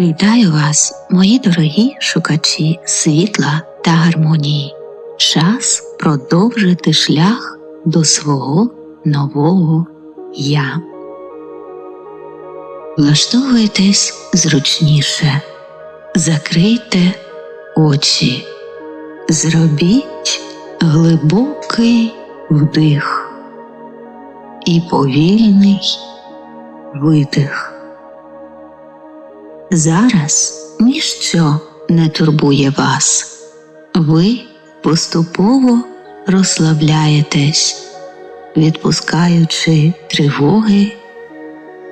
Вітаю вас, мої дорогі шукачі світла та гармонії. Час продовжити шлях до свого нового я. Влаштовуйтесь зручніше, закрийте очі, зробіть глибокий вдих і повільний видих. Зараз ніщо не турбує вас, ви поступово розслабляєтесь, відпускаючи тривоги,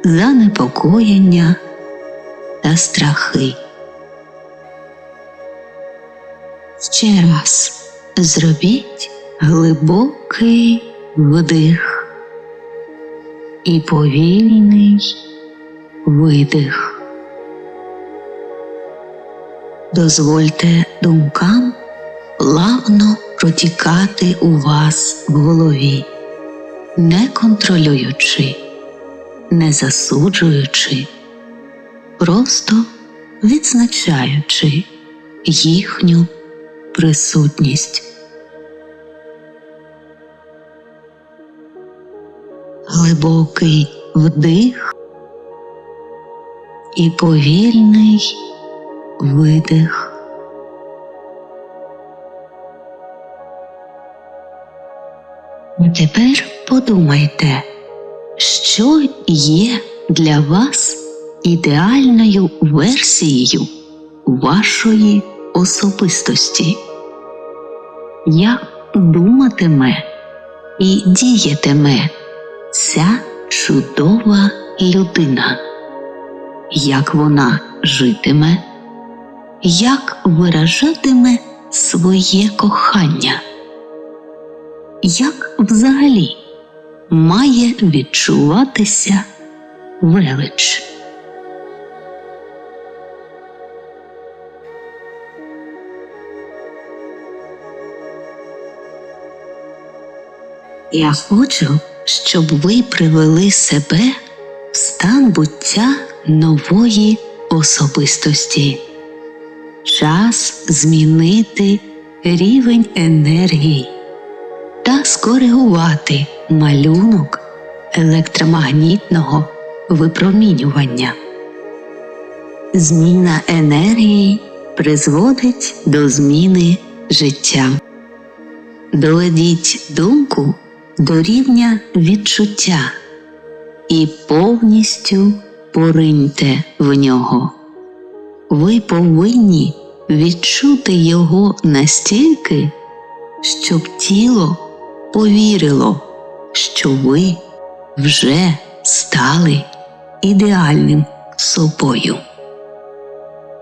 занепокоєння та страхи. Ще раз зробіть глибокий вдих і повільний видих. Дозвольте думкам плавно протікати у вас в голові, не контролюючи, не засуджуючи, просто відзначаючи їхню присутність. Глибокий вдих і повільний видих. Тепер подумайте, що є для вас ідеальною версією вашої особистості, як думатиме і діятиме ця чудова людина, як вона житиме як виражатиме своє кохання, як взагалі має відчуватися велич. Я хочу, щоб ви привели себе в стан буття нової особистості час змінити рівень енергії та скоригувати малюнок електромагнітного випромінювання. Зміна енергії призводить до зміни життя. Доведіть думку до рівня відчуття і повністю пориньте в нього ви повинні відчути його настільки, щоб тіло повірило, що ви вже стали ідеальним собою.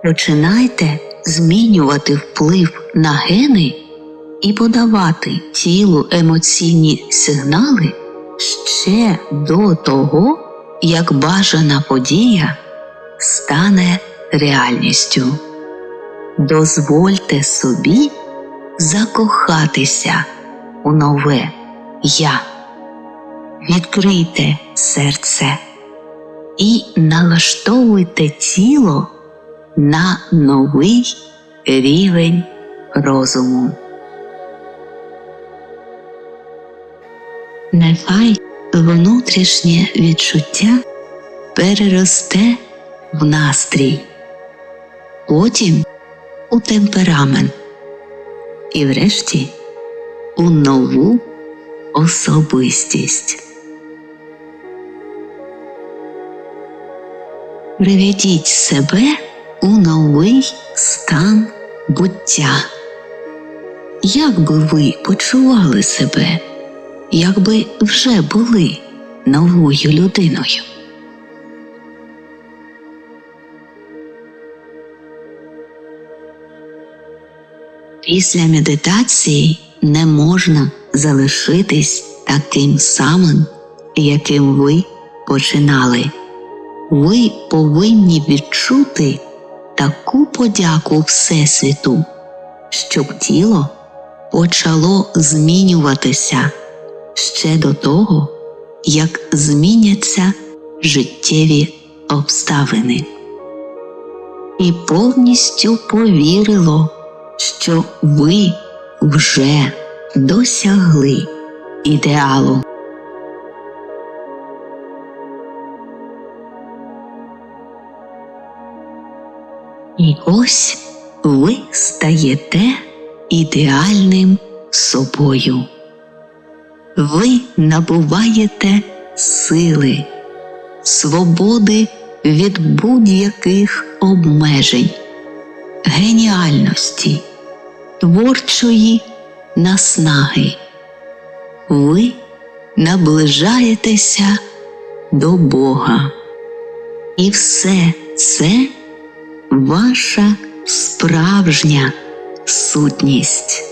Починайте змінювати вплив на гени і подавати тілу емоційні сигнали ще до того, як бажана подія стане реальністю. Дозвольте собі закохатися у нове я, відкрийте серце і налаштовуйте тіло на новий рівень розуму. Нехай внутрішнє відчуття переросте в настрій потім у темперамент і, врешті, у нову особистість. Приведіть себе у новий стан буття. Як би ви почували себе, якби вже були новою людиною? Після медитації не можна залишитись таким самим, яким ви починали. Ви повинні відчути таку подяку Всесвіту, щоб тіло почало змінюватися ще до того, як зміняться життєві обставини. і повністю повірило, що ви вже досягли ідеалу. І ось ви стаєте ідеальним собою. Ви набуваєте сили, свободи від будь-яких обмежень, геніальності, творчої наснаги. Ви наближаєтеся до Бога. І все це ваша справжня сутність.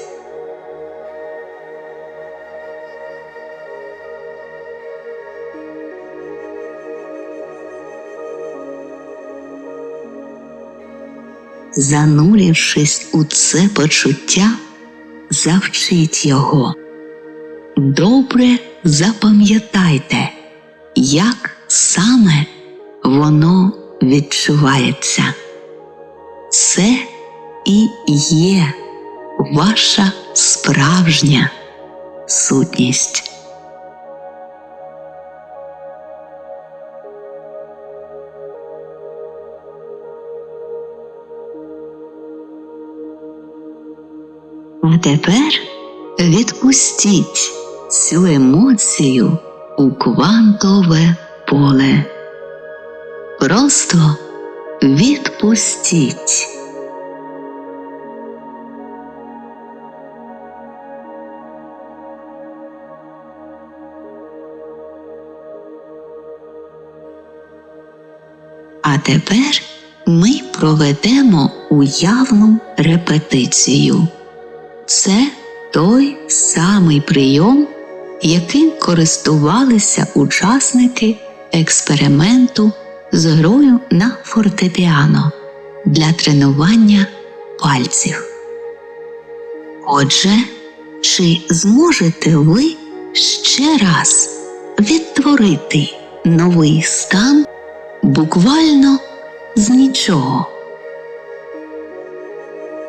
Занурівшись у це почуття, завчіть його. Добре запам'ятайте, як саме воно відчувається. Це і є ваша справжня сутність. Тепер відпустіть цю емоцію у квантове поле. Просто відпустіть. А тепер ми проведемо уявну репетицію. Це той самий прийом, яким користувалися учасники експерименту з грою на фортепіано для тренування пальців. Отже, чи зможете ви ще раз відтворити новий стан буквально з нічого?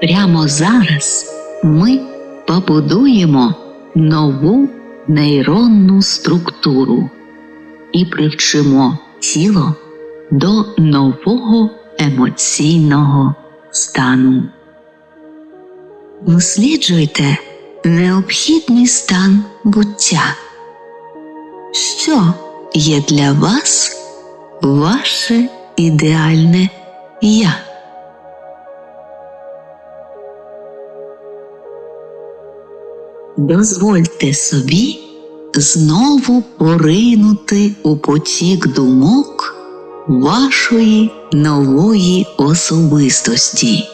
Прямо зараз ми побудуємо нову нейронну структуру і привчимо тіло до нового емоційного стану. Досліджуйте необхідний стан буття. Що є для вас ваше ідеальне я? Дозвольте собі знову поринути у потік думок вашої нової особистості.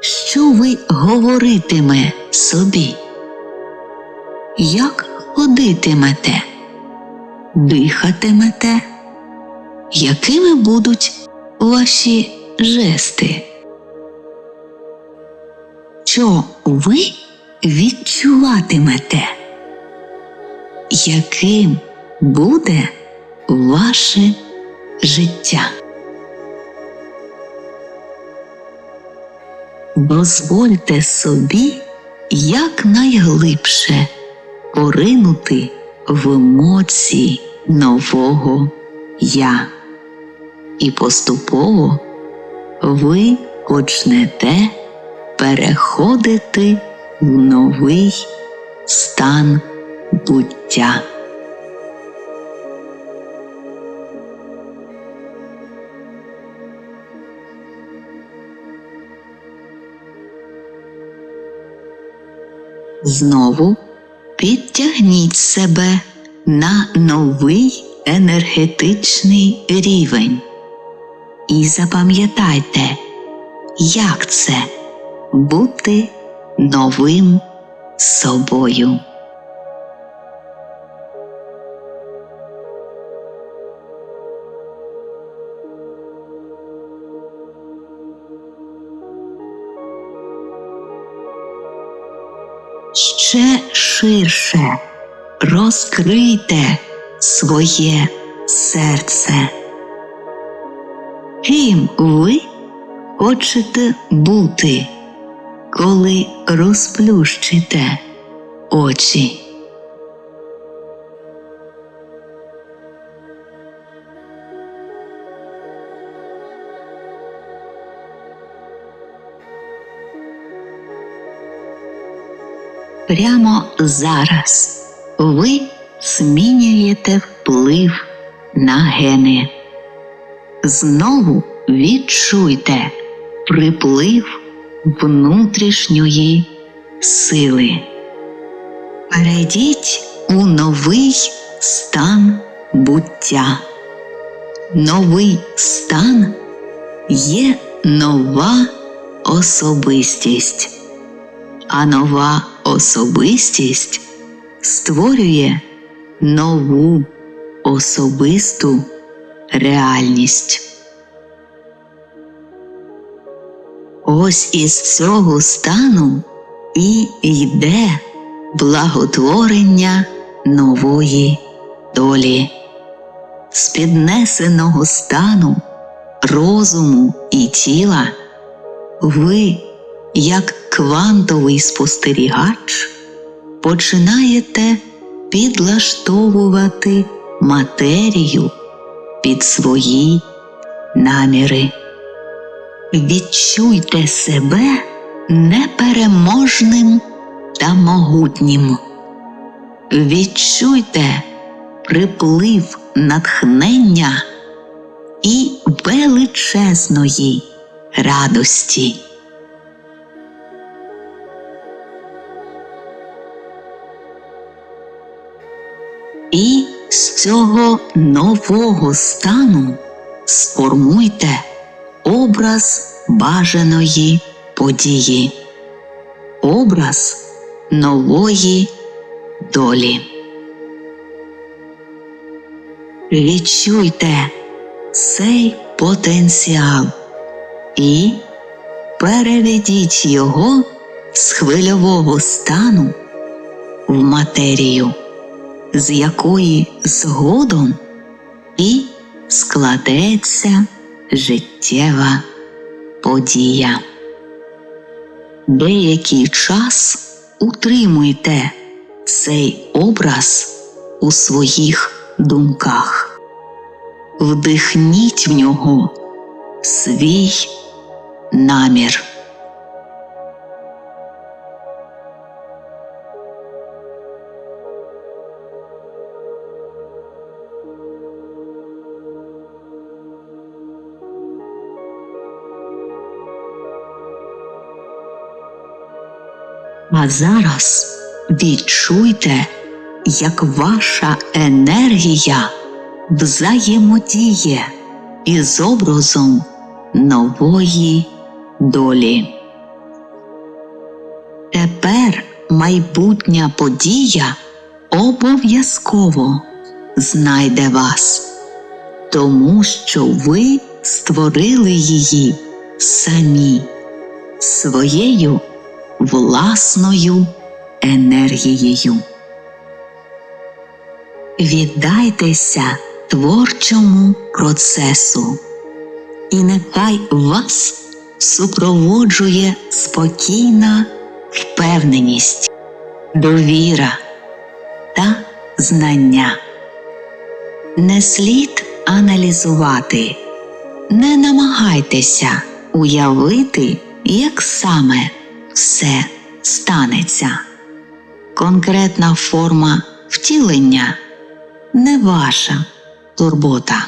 Що ви говоритиме собі? Як ходитимете? Дихатимете? Якими будуть ваші жести? Що ви відчуватимете? Яким буде ваше життя? Дозвольте собі якнайглибше поринути в емоції нового я, і поступово ви почнете переходити в новий стан буття. Знову підтягніть себе на новий енергетичний рівень. І запам'ятайте, як це бути новим собою. Ще ширше розкрийте своє серце. Ким ви хочете бути, коли розплющите очі? Прямо зараз ви змінюєте вплив на гени. Знову відчуйте приплив внутрішньої сили. Перейдіть у новий стан буття. Новий стан є нова особистість, а нова особистість створює нову особисту реальність. Ось із цього стану і йде благотворення нової долі, з піднесеного стану розуму і тіла ви, як квантовий спостерігач, починаєте підлаштовувати матерію під свої наміри. Відчуйте себе непереможним та могутнім. Відчуйте приплив натхнення і величезної радості. І з цього нового стану сформуйте образ бажаної події, образ нової долі. Відчуйте цей потенціал і переведіть його з хвильового стану в матерію з якої згодом і складеться життєва подія. Деякий час утримуйте цей образ у своїх думках, вдихніть в нього свій намір. А зараз відчуйте, як ваша енергія взаємодіє із образом нової долі. Тепер майбутня подія обов'язково знайде вас, тому що ви створили її самі своєю власною енергією. Віддайтеся творчому процесу, і нехай вас супроводжує спокійна впевненість, довіра та знання. Не слід аналізувати, не намагайтеся уявити, як саме все станеться. Конкретна форма втілення не ваша турбота.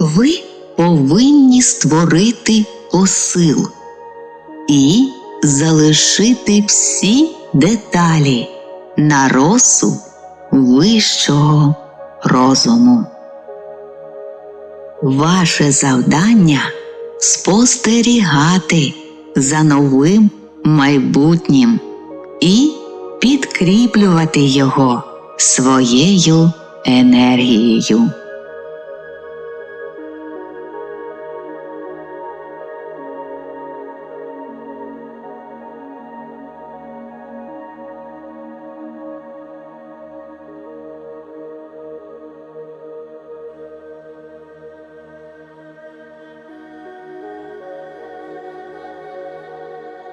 Ви повинні створити посил і залишити всі деталі на розсуд вищого розуму. Ваше завдання спостерігати за новим майбутнім і підкріплювати його своєю енергією.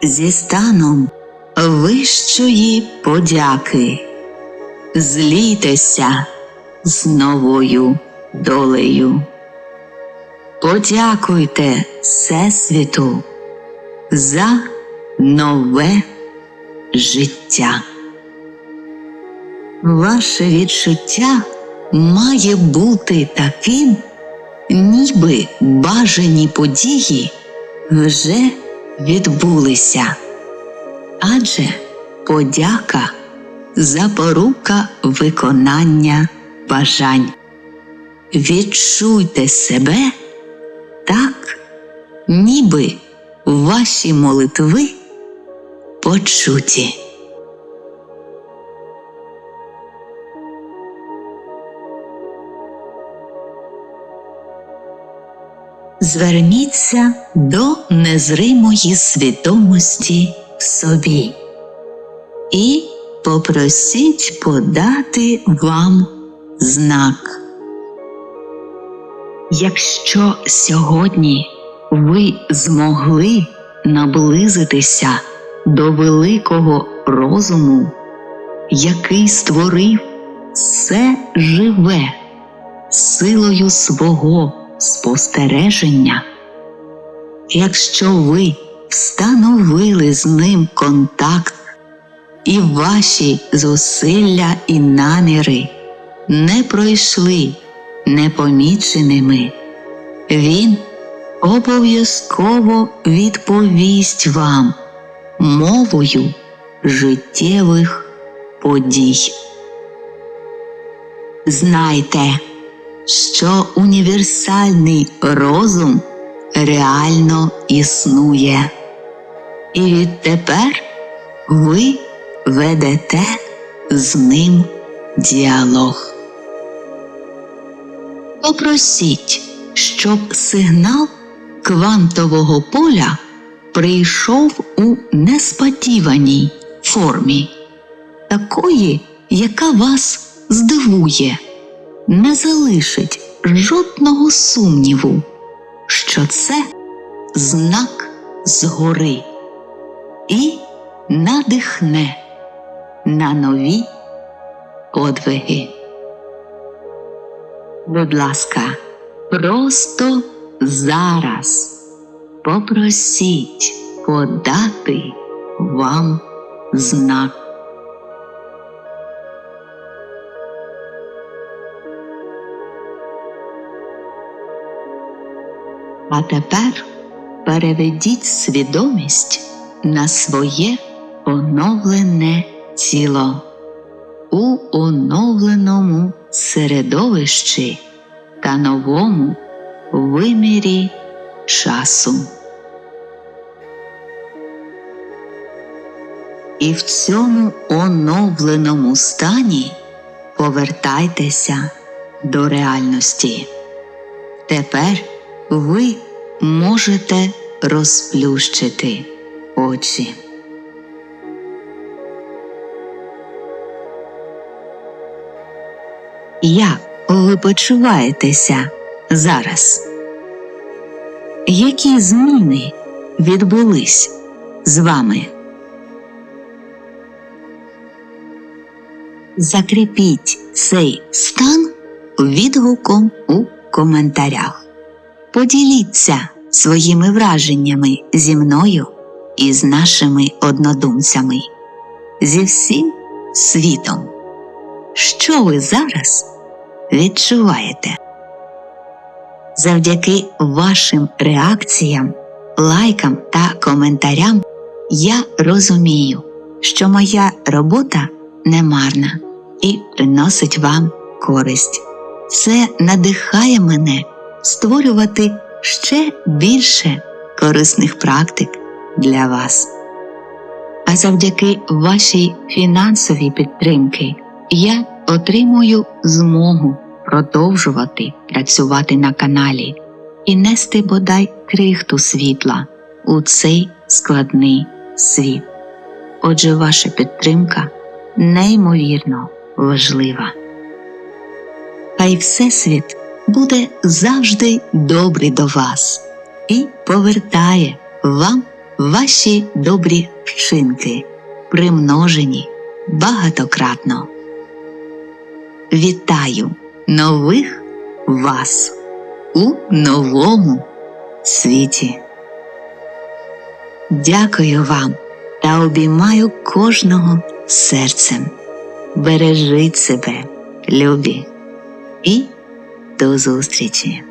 Зі станом вищої подяки. Злітеся з новою долею. Подякуйте Всесвіту за нове життя. Ваше відчуття має бути таким, ніби бажані події вже відбулися. Адже подяка запорука виконання бажань. Відчуйте себе так, ніби ваші молитви почуті. Зверніться до незримої свідомості в собі і попросіть подати вам знак. Якщо сьогодні ви змогли наблизитися до великого розуму, який створив все живе силою свого спостереження, якщо ви встановили з ним контакт і ваші зусилля і наміри не пройшли непоміченими, він обов'язково відповість вам мовою життєвих подій. Знайте, що універсальний розум реально існує, і відтепер ви ведете з ним діалог. Попросіть, щоб сигнал квантового поля прийшов у несподіваній формі, такої, яка вас здивує, не залишить жодного сумніву, що це знак згори і надихне на нові подвиги. Будь ласка, просто зараз попросіть подати вам знак. А тепер переведіть свідомість на своє оновлене тіло у оновленому середовищі та новому вимірі часу. І в цьому оновленому стані повертайтеся до реальності. Тепер ви можете розплющити очі. Як ви почуваєтеся зараз? Які зміни відбулись з вами? Закріпіть цей стан відгуком у коментарях. Поділіться своїми враженнями зі мною і з нашими однодумцями, зі всім світом. Що ви зараз відчуваєте? Завдяки вашим реакціям, лайкам та коментарям я розумію, що моя робота не марна і приносить вам користь. Це надихає мене створювати ще більше корисних практик для вас. А завдяки вашій фінансовій підтримці я отримую змогу продовжувати працювати на каналі і нести бодай крихту світла у цей складний світ. Отже, ваша підтримка неймовірно важлива. Хай Всесвіт буде завжди добрий до вас і повертає вам ваші добрі вчинки примножені багатократно. Вітаю нових вас у новому світі. Дякую вам та обіймаю кожного серцем. Бережіть себе, любі, і до зустрічі!